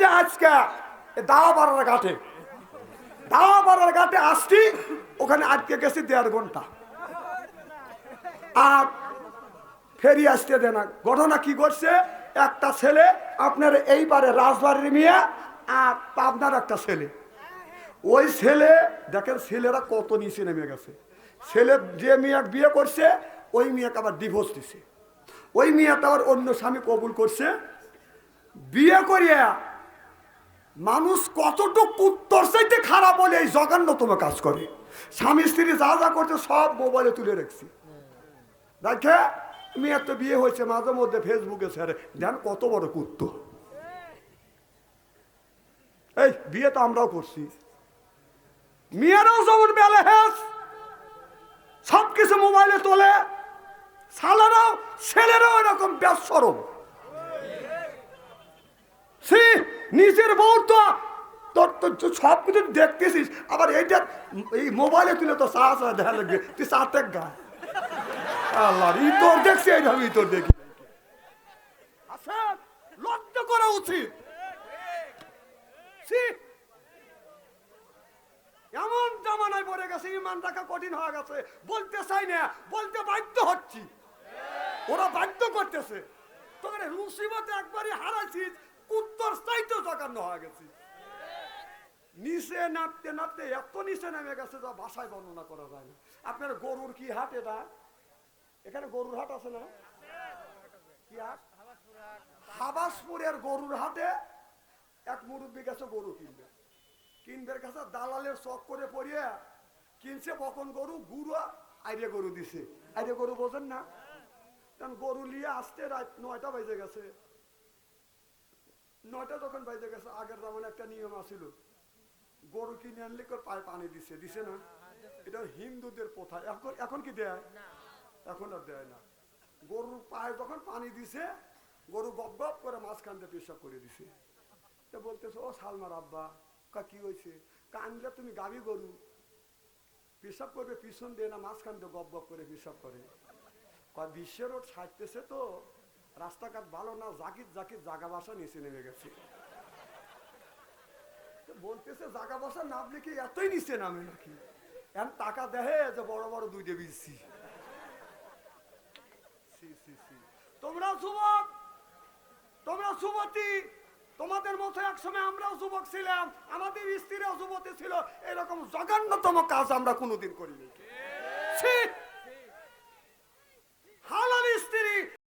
যে আজকে দাওয়া পাড়ার ঘাটে, দাওয়া পাড়ার ঘাটে আসছি, ওখানে আজকে গেছি দেড় ঘণ্টা। আর ফেরি আসতে দে না। ঘটনা কি করছে একটা ছেলে, আপনার এইবারে রাজবাড়ির মেয়ে আর পাবনার একটা ছেলে। ওই ছেলে, দেখেন ছেলেরা কত নিচে নেমে গেছে। ছেলে যে মেয়ে বিয়ে করছে, ওই মেয়েকে আবার ডিভোর্স দিছে। ওই মেয়েটা আবার অন্য স্বামী কবুল করছে। বিয়ে করিয়া মানুষ কতটুকু উত্তর চাইতে খারাপ বলে এই জঘন্যতম কাজ করে? স্বামী, স্ত্রী যা যা করছে সব মোবাইলে তুলে রাখছি। দেখে, মেয়ের তো বিয়ে হয়েছে, মাঝে মধ্যে ফেসবুকে ছেড়ে। দেন কত বড় কুত্ত। এই, বিয়ে তো আমরাও করছি। মেয়েরাও যেমন বেলে হেস সব কিছু মোবাইলে তোলে সালারাও ছেলেরাও এরকম ব্যসরম নিজের বউ তো তোর তো সব কিছু দেখতেছিস, আবার এইটা এই মোবাইলে তুলে তো দেখা লাগবে। তুই গা। আল্লাহ ই তোর দেখছি তোর দেখি। আচ্ছা করা উচিত। এমন জামানায় পড়ে গেছে, ইমান রাখা কঠিন হয়ে গেছে। বলতে চাই না, বলতে বাধ্য হচ্ছি। ওরা বাধ্য করতেছে। তোকে রুসিমতে একবারই হারাইছিস উত্তর চাইতে জঘন্য হয়ে গেছি। নিচে নামতে নামতে এত নিচে নেমে গেছে যা ভাষায় বর্ণনা করা যায় না। আপনার গরুর কি হাট এটা? এখানে গরুর হাট আছে না? কি হাট? হাবাসপুরের গরুর হাটে এক মুরব্বী গেছে গরু কিনবে। কিনবের কাছে দালালের চক করে পড়িয়ে কিনছে বকন গরু গুরু আইরে গরু দিছে। আইরে গরু বোঝেন না? কারণ গরু নিয়ে আসতে রাত নয়টা বেজে গেছে। নয়টা যখন বেজে গেছে আগের যেমন একটা নিয়ম আছিল। গরু কিনে আনলে করে পায়ে পানি দিছে দিছে না? এটা হিন্দুদের প্রথা। এখন এখন কি দেয়? এখন আর দেয় না। গরুর পায়ে যখন পানি দিছে গরু গপ গপ করে মাঝখান দিয়ে পেশাব করে দিছে। তো বলতেছে ও সালমার আব্বা কা কি হয়েছে? কানলে তুমি গাবি গরু? পেশাব করবে পিছন দিয়ে না মাঝখান দিয়ে গপ গপ করে পেশাব করে। বিশ্বের রোড সাজতেছে তো। রাস্তাঘাট ভালো না জাকির জাকির জাগা বাসা নিচে নেমে গেছে। বলতেছে জাগা বাসা নামলে কি এতই নিচে নামে নাকি? এখন টাকা দেহে যে বড় বড় সি, সি। তোমরা যুবক তোমরা যুবতী তোমাদের মতো একসময় আমরাও যুবক ছিলাম। আমাদের স্ত্রীরাও যুবতী ছিল। এরকম জঘন্যতম কাজ আমরা কোনোদিন করিনি। ছি!